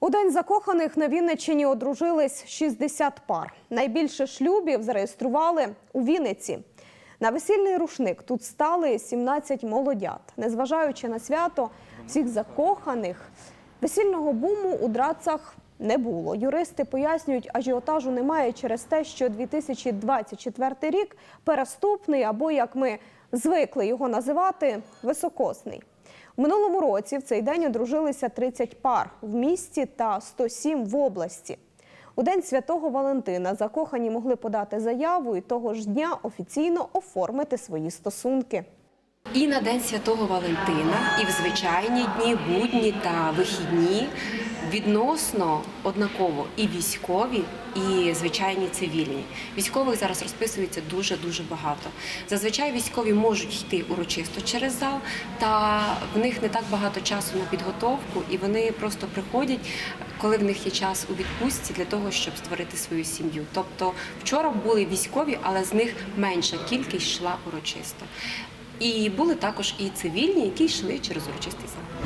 У день закоханих на Вінниччині одружились 60 пар. Найбільше шлюбів зареєстрували у Вінниці. На весільний рушник тут стали 17 молодят. Незважаючи на свято всіх закоханих, весільного буму у драцах не було. Юристи пояснюють, ажіотажу немає через те, що 2024 рік переступний або, як ми звикли його називати, високосний. Минулому році в цей день одружилися 30 пар в місті та 107 в області. У день святого Валентина закохані могли подати заяву і того ж дня офіційно оформити свої стосунки. І на День Святого Валентина, і в звичайні дні, будні та вихідні відносно однаково і військові, і звичайні цивільні. Військових зараз розписується дуже дуже багато. Зазвичай військові можуть йти урочисто через зал, та в них не так багато часу на підготовку, і вони просто приходять, коли в них є час у відпустці для того, щоб створити свою сім'ю. Тобто вчора були військові, але з них менша кількість йшла урочисто. І були також і цивільні, які йшли через урочистий зал.